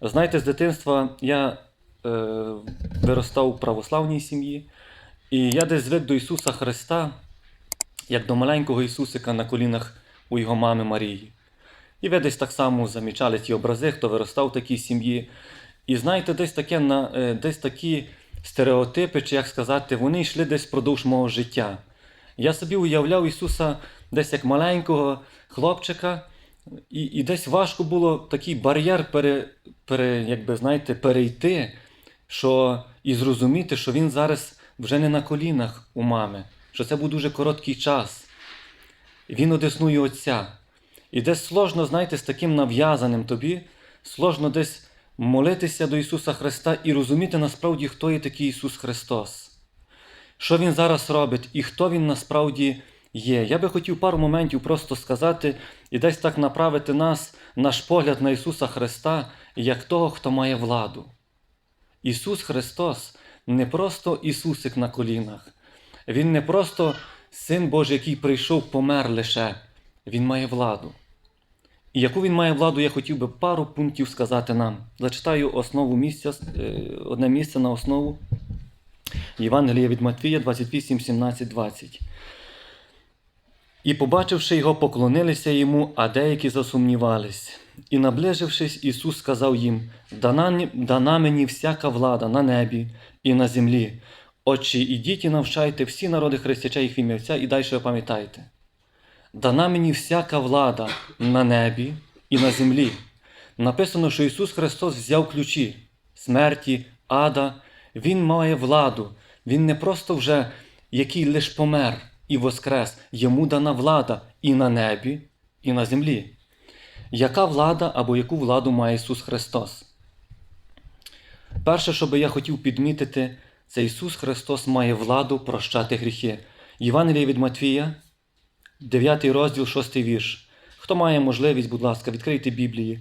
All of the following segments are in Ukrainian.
Знаєте, з дитинства я е, виростав у православній сім'ї, і я десь звик до Ісуса Христа, як до маленького Ісусика на колінах у його мами Марії. І ви десь так само замічали ті образи, хто виростав в такій сім'ї. І знаєте, десь таке на е, десь такі стереотипи, чи як сказати, вони йшли десь впродовж мого життя. Я собі уявляв Ісуса десь як маленького хлопчика, і, і десь важко було такий бар'єр пере, пере, якби, знаєте, перейти, що, і зрозуміти, що він зараз вже не на колінах у мами, що це був дуже короткий час. Він одеснує Отця. І десь сложно, знаєте, з таким нав'язаним тобі, сложно десь молитися до Ісуса Христа і розуміти насправді, хто є такий Ісус Христос, що Він зараз робить і хто Він насправді є. Я би хотів пару моментів просто сказати і десь так направити нас, наш погляд на Ісуса Христа, як того, хто має владу. Ісус Христос не просто Ісусик на колінах, Він не просто Син Божий, який прийшов, помер лише, Він має владу. І яку він має владу, я хотів би пару пунктів сказати нам. Зачитаю основу місця, е, одне місце на основу. Євангелія від Матвія 28, 17, 20. І, побачивши його, поклонилися йому, а деякі засумнівались. І, наближившись, Ісус сказав їм: дана, дана мені всяка влада на небі і на землі. Отче, ідіть і навчайте всі народи хрестяча їх ім'я Отця, і далі ви пам'ятайте. Дана мені всяка влада на небі і на землі. Написано, що Ісус Христос взяв ключі смерті, ада. Він має владу. Він не просто вже який лиш помер і воскрес. Йому дана влада і на небі, і на землі. Яка влада або яку владу має Ісус Христос? Перше, що би я хотів підмітити, це Ісус Христос має владу прощати гріхи. Євангеліє від Матвія, 9 розділ, 6 вірш. Хто має можливість, будь ласка, відкрийте Біблії.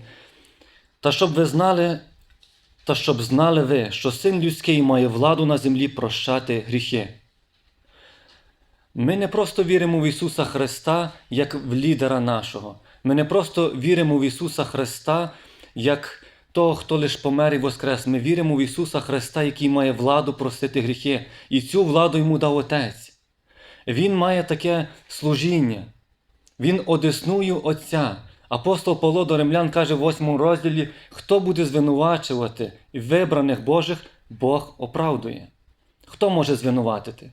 Та щоб ви знали, та щоб знали ви, що син людський має владу на землі прощати гріхи. Ми не просто віримо в Ісуса Христа як в лідера нашого. Ми не просто віримо в Ісуса Христа як того, хто лише помер і воскрес. Ми віримо в Ісуса Христа, який має владу простити гріхи. І цю владу йому дав Отець. Він має таке служіння. Він одеснує Отця. Апостол Павло до римлян каже в 8 розділі: хто буде звинувачувати вибраних Божих, Бог оправдує. Хто може звинуватити?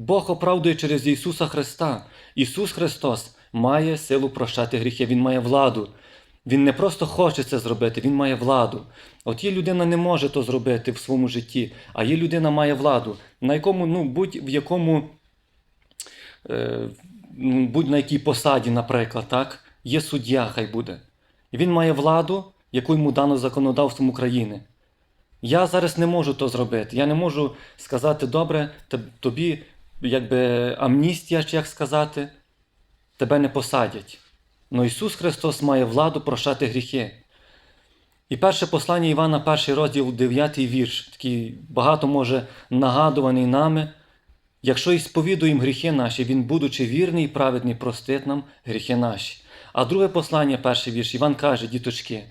Бог оправдує через Ісуса Христа. Ісус Христос має силу прощати гріхи, Він має владу. Він не просто хоче це зробити, Він має владу. От є людина не може то зробити в своєму житті, а є людина має владу, на якому, ну, будь-в якому, е, ну, будь на якій посаді, наприклад, так, є суддя, хай буде. Він має владу, яку йому дано законодавством України. Я зараз не можу то зробити. Я не можу сказати, добре, тобі якби амністія, чи як сказати, тебе не посадять. Но Ісус Христос має владу прощати гріхи. І перше послання Івана, перший розділ, 9 вірш, такий багато може нагадуваний нами. Якщо і сповідуємо гріхи наші, Він, будучи вірний і праведний, простить нам гріхи наші. А друге послання, перший вірш, Іван каже, діточки,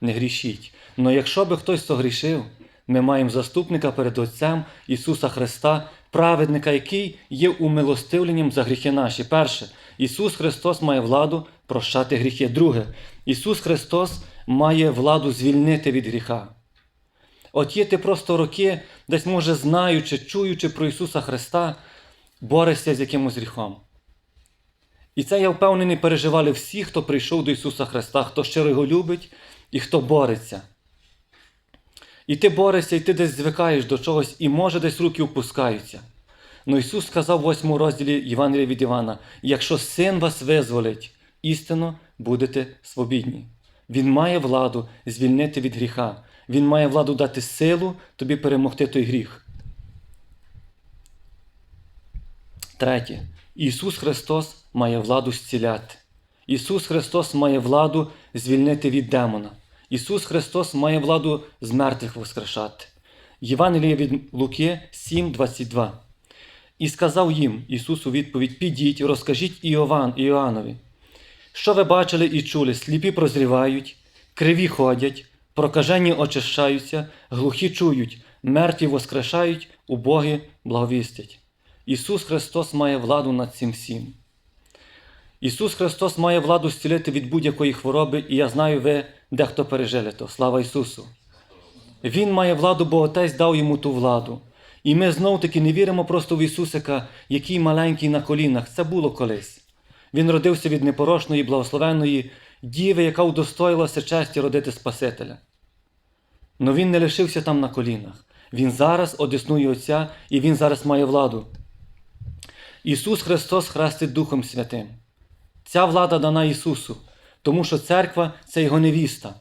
не грішіть. Но якщо би хтось согрішив, ми маємо заступника перед Отцем Ісуса Христа, праведника, який є умилостивленням за гріхи наші. Перше, Ісус Христос має владу прощати гріхи. Друге, Ісус Христос має владу звільнити від гріха. От є ти просто роки, десь, може, знаючи, чуючи про Ісуса Христа, борешся з якимось гріхом. І це, я впевнений, переживали всі, хто прийшов до Ісуса Христа, хто щиро його любить і хто бореться. І ти борешся, і ти десь звикаєш до чогось, і може десь руки опускаються. Но Ісус сказав в 8 розділі Євангелія від Івана: якщо син вас визволить, істинно будете свобідні. Він має владу звільнити від гріха. Він має владу дати силу тобі перемогти той гріх. Третє. Ісус Христос має владу зціляти. Ісус Христос має владу звільнити від демона. Ісус Христос має владу з мертвих воскрешати. Євангеліє від Луки 7,22. І сказав їм Ісус у відповідь: Підіть, розкажіть Іован, Іоаннові. Що ви бачили і чули? Сліпі прозрівають, криві ходять, прокажені очищаються, глухі чують, мертві воскрешають, убогі благовістять. Ісус Христос має владу над цим всім. Ісус Христос має владу зцілити від будь-якої хвороби, і я знаю, ви дехто пережили то. Слава Ісусу! Він має владу, бо Отець дав йому ту владу. І ми знов таки не віримо просто в Ісусика, який маленький на колінах. Це було колись. Він родився від непорочної, благословенної діви, яка удостоїлася честі родити Спасителя. Но він не лишився там на колінах. Він зараз одіснує Отця, і Він зараз має владу. Ісус Христос хрестить Духом Святим. Ця влада дана Ісусу, тому що церква це Його невіста.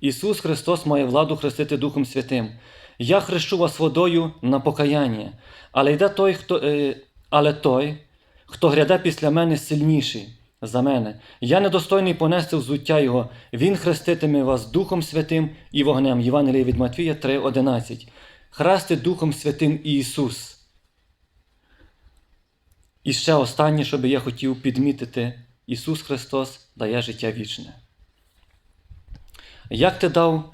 Ісус Христос має владу хрестити Духом Святим. Я хрещу вас водою на покаяння, але йде той, хто, е, але той, хто гряде після мене сильніший за мене. Я недостойний понести взуття Його. Він хреститиме вас Духом Святим і вогнем. Євангеліє від Матвія 3,11. Хрестить Духом Святим Ісус. І ще останнє, що би я хотів підмітити, Ісус Христос дає життя вічне. Як ти дав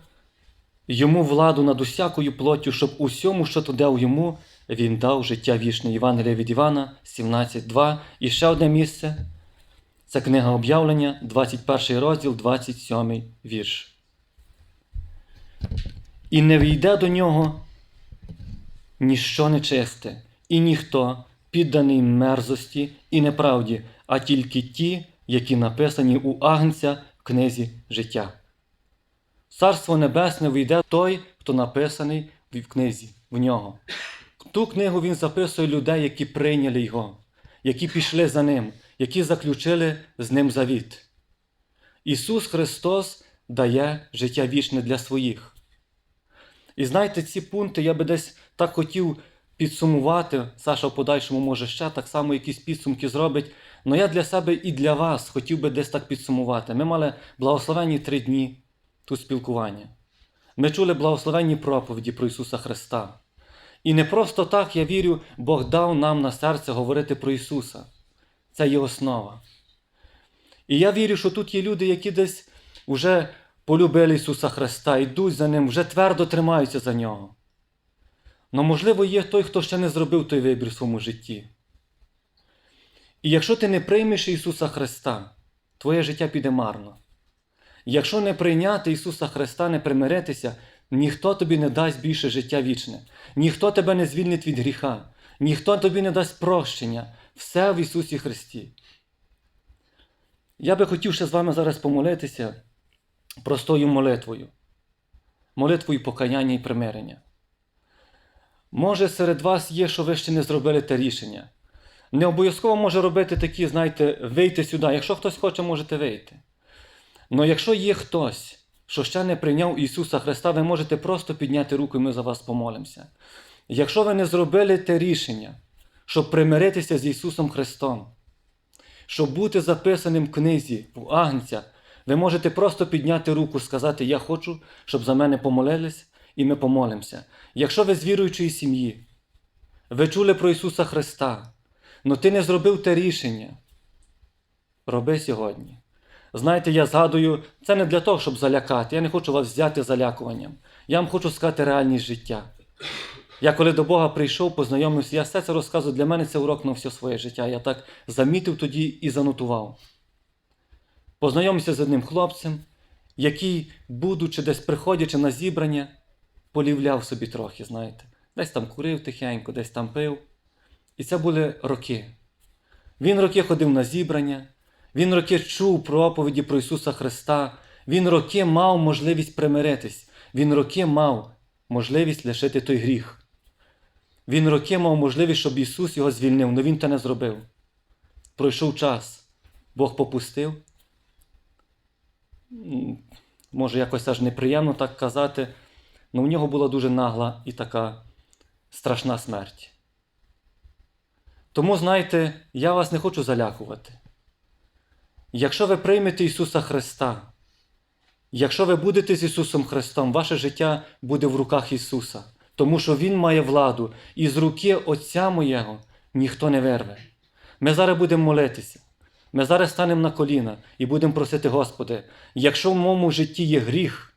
йому владу над усякою плоттю, щоб усьому, що ти дав йому, він дав життя вічне. Євангелія від Івана 17.2. І ще одне місце. Це книга об'явлення, 21 розділ, 27 вірш. І не війде до нього ніщо нечисте, і ніхто, підданий мерзості і неправді, а тільки ті, які написані у Агнця в книзі життя. Царство Небесне війде той, хто написаний в книзі, в нього. Ту книгу він записує людей, які прийняли його, які пішли за ним, які заключили з ним завіт. Ісус Христос дає життя вічне для своїх. І знаєте, ці пункти я би десь так хотів підсумувати. Саша в подальшому може ще так само якісь підсумки зробить. Але я для себе і для вас хотів би десь так підсумувати. Ми мали благословенні три дні тут спілкування. Ми чули благословенні проповіді про Ісуса Христа. І не просто так, я вірю, Бог дав нам на серце говорити про Ісуса. Це є основа. І я вірю, що тут є люди, які десь вже полюбили Ісуса Христа, йдуть за Ним, вже твердо тримаються за Нього. Но, можливо, є той, хто ще не зробив той вибір в своєму житті. І якщо ти не приймеш Ісуса Христа, твоє життя піде марно. Якщо не прийняти Ісуса Христа, не примиритися, ніхто тобі не дасть більше життя вічне, ніхто тебе не звільнить від гріха, ніхто тобі не дасть прощення. Все в Ісусі Христі. Я би хотів ще з вами зараз помолитися простою молитвою, молитвою покаяння і примирення. Може, серед вас є, що ви ще не зробили те рішення. Не обов'язково може робити такі, знаєте, вийти сюди. Якщо хтось хоче, можете вийти. Але якщо є хтось, що ще не прийняв Ісуса Христа, ви можете просто підняти руку і ми за вас помолимося. Якщо ви не зробили те рішення, щоб примиритися з Ісусом Христом, щоб бути записаним в книзі, в Агнця, ви можете просто підняти руку сказати, я хочу, щоб за мене помолились, і ми помолимося. Якщо ви з віруючої сім'ї, ви чули про Ісуса Христа, але ти не зробив те рішення, роби сьогодні. Знаєте, я згадую, це не для того, щоб залякати. Я не хочу вас взяти залякуванням. Я вам хочу сказати реальність життя. Я коли до Бога прийшов, познайомився, я все це розказую. Для мене це урок на все своє життя. Я так замітив тоді і занотував. Познайомився з одним хлопцем, який, будучи десь приходячи на зібрання, полівляв собі трохи, знаєте. Десь там курив тихенько, десь там пив. І це були роки. Він роки ходив на зібрання, він роки чув проповіді про Ісуса Христа, він роки мав можливість примиритись, він роки мав можливість лишити той гріх. Він роки мав можливість, щоб Ісус його звільнив, але Він те не зробив. Пройшов час, Бог попустив. Може, якось аж неприємно так казати, але в нього була дуже нагла і така страшна смерть. Тому, знаєте, я вас не хочу залякувати. Якщо ви приймете Ісуса Христа, якщо ви будете з Ісусом Христом, ваше життя буде в руках Ісуса, тому що Він має владу, і з руки Отця моєго ніхто не вирве. Ми зараз будемо молитися. Ми зараз станемо на коліна і будемо просити, Господи, якщо в моєму житті є гріх,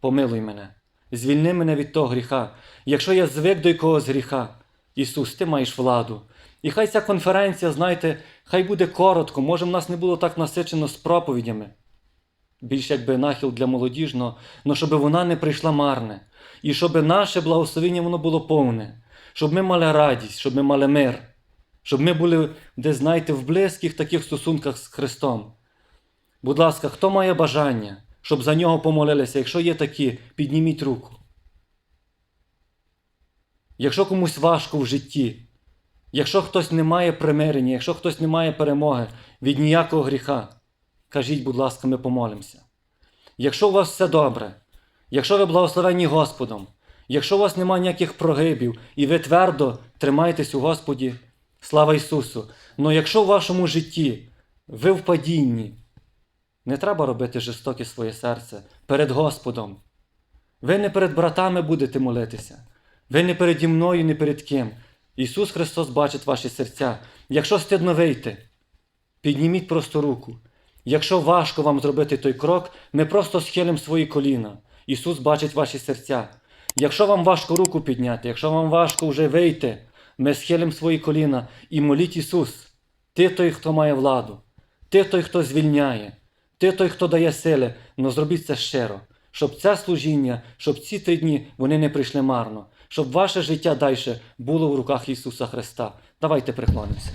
помилуй мене. Звільни мене від того гріха. Якщо я звик до якогось гріха, Ісус, ти маєш владу. І хай ця конференція, знаєте, хай буде коротко, може в нас не було так насичено з проповідями. Більш якби нахил для молодіжного, але щоб вона не прийшла марне. І щоб наше благословення воно було повне, щоб ми мали радість, щоб ми мали мир, щоб ми були, де знаєте, в близьких таких стосунках з Христом. Будь ласка, хто має бажання, щоб за нього помолилися? Якщо є такі, підніміть руку. Якщо комусь важко в житті, якщо хтось не має примирення, якщо хтось не має перемоги від ніякого гріха, кажіть, будь ласка, ми помолимося. Якщо у вас все добре, якщо ви благословені Господом, якщо у вас немає ніяких прогибів і ви твердо тримаєтесь у Господі, слава Ісусу. Но якщо в вашому житті ви в падінні, не треба робити жорстоке своє серце перед Господом. Ви не перед братами будете молитися. Ви не переді мною, не перед ким. Ісус Христос бачить ваші серця. Якщо стидно вийти, підніміть просто руку. Якщо важко вам зробити той крок, ми просто схилимо свої коліна. Ісус бачить ваші серця. Якщо вам важко руку підняти, якщо вам важко вже вийти, ми схилимо свої коліна і моліть Ісус. Ти той, хто має владу, ти той, хто звільняє, ти той, хто дає сили, но зробіть це щиро, щоб це служіння, щоб ці три дні вони не прийшли марно, щоб ваше життя далі було в руках Ісуса Христа. Давайте приклонимося.